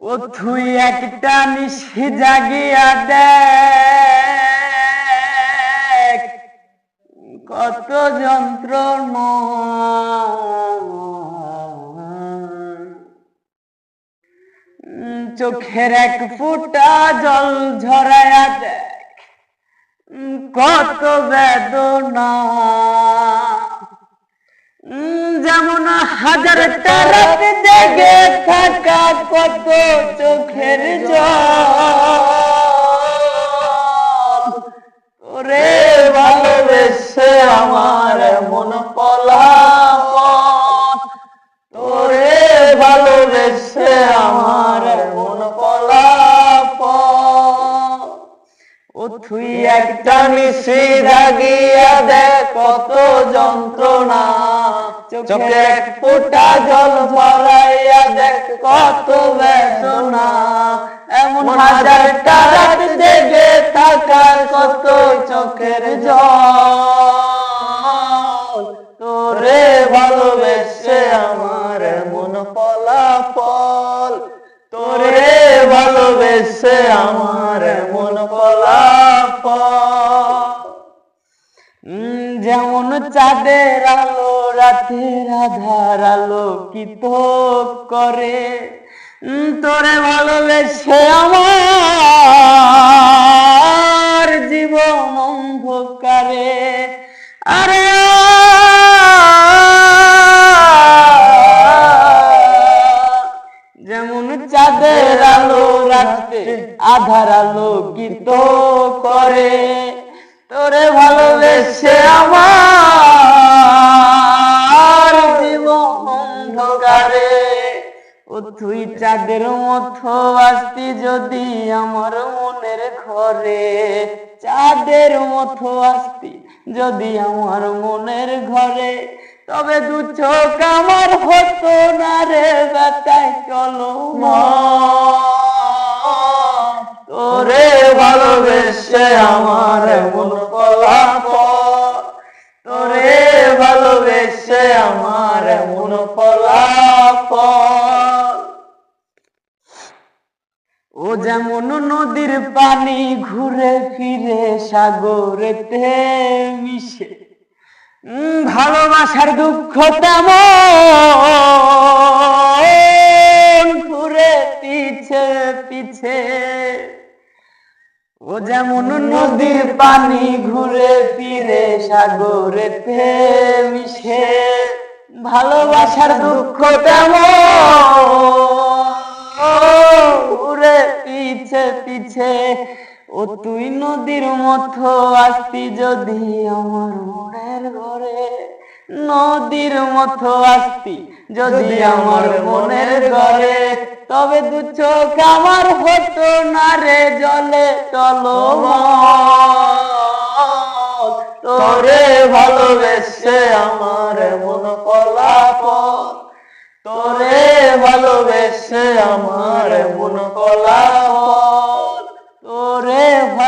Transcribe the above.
ও তুই একটা নিশি জাগিয়া দেখ। কত যন্ত্রণা। উম, চোখের এক ফুটা জল ঝরায়া দেখ। কত বেদনা। যেমন হাজার তারাত জেগে থাকা কত চোখের জল। ওরে ভালোবেসে আমার মন পলাপন। তোরে ভালোবেসে আমার মন পলাপন। ও তুই একটা নিশি জাগিয়া দে কত যন্ত্রণা। চোখে ফোঁটা জল ভরাইয়া দেখ কত বেদনা। এমন হাজারটা রাত জেগে থাকার কত চোখের জল। তোরে ভালোবেসে আমার মন ফলাফল। তোরে ভালোবেসে আমার মন ফলাফল। যেমন চাঁদের আলো রাতের আধার আলো কিত করে তোরে ভালোবেসে আমার জীবন অন্ধকারে। আরে যেমন চাঁদের আলো রাতে আধার আলো কিত করে, তোরে ভালোবেসে তুই চাঁদের মতো আসতি যদি আমার মনের ঘরে। চাঁদের মতো আসতি যদি আমার মনের ঘরে। তবে দু চোখ আমার হতো না রে বেতায় চলো। তোরে ভালোবেসে আমার মন ফলাফল তোরে ভালোবেসে আমার মন ফলাফল ও যেমন নদীর পানি ঘুরে ফিরে সাগরেতে মিশে ভালোবাসার দুঃখ তেমন ঘুরে পিছে পিছে। ও যেমন নদীর পানি ঘুরে ফিরে সাগরেতে মিশে ভালোবাসার দুঃখ তেমন ঘুরে পিছে ও তুই নদীর মতো আসতি যদি আমার মনের ঘরে। নদীর মতো আসতি যদি আমার মনের ঘরে। তবে দু চোখ আমার হতো না রে জলে চলো তোরে ভালোবেসে আমার মন কলাপন তোরে ভালোবেসে আমার